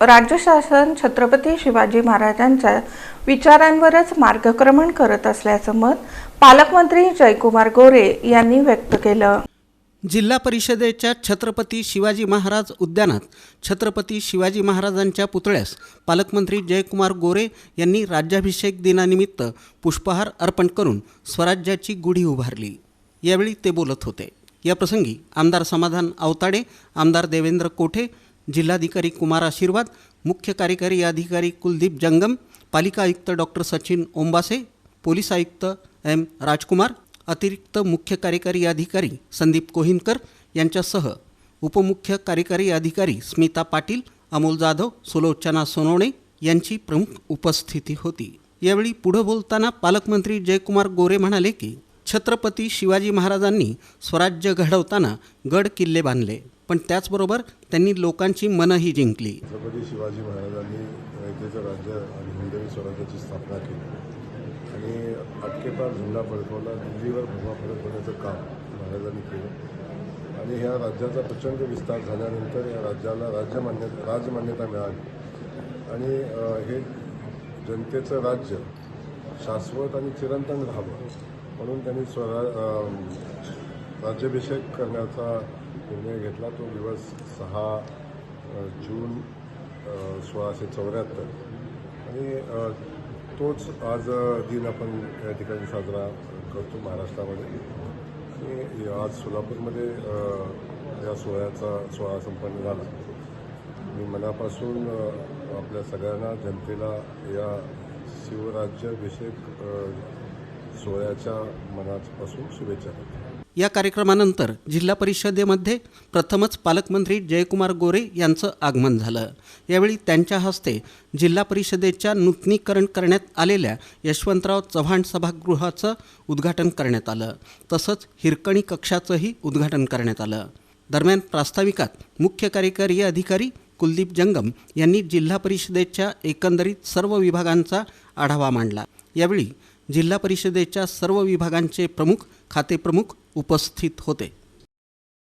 राज्य शासन छत्रपती शिवाजी महाराजांच्या विचारांवरच मार्गक्रमण करत असल्याचं मत पालकमंत्री जयकुमार गोरे यांनी व्यक्त केलं. जिल्हा परिषदेच्या छत्रपती शिवाजी महाराज उद्यानात छत्रपती शिवाजी महाराजांच्या पुतळ्यास पालकमंत्री जयकुमार गोरे यांनी राज्याभिषेक दिनानिमित्त पुष्पहार अर्पण करून स्वराज्याची गुढी उभारली. यावेळी ते बोलत होते. याप्रसंगी आमदार समाधान अवताडे आमदार देवेंद्र कोठे जिल्हाधिकारी कुमार आशीर्वाद मुख्य कार्यकारी अधिकारी कुलदीप जंगम पालिका आयुक्त डॉक्टर सचिन ओंबासे पोलीस आयुक्त एम राजकुमार अतिरिक्त मुख्य कार्यकारी अधिकारी संदीप कोहिनकर यांच्यासह उपमुख्य कार्यकारी अधिकारी स्मिता पाटील अमोल जाधव सुलोचना सोनवणे यांची प्रमुख उपस्थिती होती. यावेळी पुढं बोलताना पालकमंत्री जयकुमार गोरे म्हणाले की छत्रपती शिवाजी महाराजांनी स्वराज्य घडवताना गड किल्ले बांधले. पण त्याचबरोबर त्यांनी लोकांची मनंही जिंकली. छत्रपती शिवाजी महाराजांनी रयतेचं राज्य आणि हिंदवी स्वराज्याची स्थापना केली. आणि अटकेपार झुंडा फडकवला दिल्लीवर भगवा फडकवण्याचं काम महाराजांनी केलं. आणि ह्या राज्याचा प्रचंड विस्तार झाल्यानंतर या राज्याला राज्यमान्य राजमान्यता मिळाली. आणि हे जनतेचं राज्य शाश्वत आणि चिरंतन राहावं म्हणून त्यांनी स्वरा राज्याभिषेक करण्याचा निर्णय घेतला तो दिवस सहा जून सोळाशे चौऱ्याहत्तर. आणि तोच आज दिन आपण या ठिकाणी साजरा करतो महाराष्ट्रामध्ये. आणि आज सोलापूरमध्ये या सोहळ्याचा सोहळा संपन्न झाला. मी मनापासून आपल्या सगळ्यांना जनतेला या शिवराज्याभिषेक सोहळ्याच्या मनापासून शुभेच्छा देतो. या कार्यक्रमानंतर जिल्हा परिषदेमध्ये प्रथमच पालकमंत्री जयकुमार गोरे यांचं आगमन झालं. यावेळी त्यांच्या हस्ते जिल्हा परिषदेच्या नूतनीकरण करण्यात आलेल्या यशवंतराव चव्हाण सभागृहाचं उद्घाटन करण्यात आलं. तसंच हिरकणी कक्षाचंही उद्घाटन करण्यात आलं. दरम्यान प्रास्ताविकात मुख्य कार्यकारी अधिकारी कुलदीप जंगम यांनी जिल्हा परिषदेच्या एकंदरीत सर्व विभागांचा आढावा मांडला. यावेळी जिल्हा परिषदेच्या सर्व विभागांचे प्रमुख खातेप्रमुख उपस्थित होते.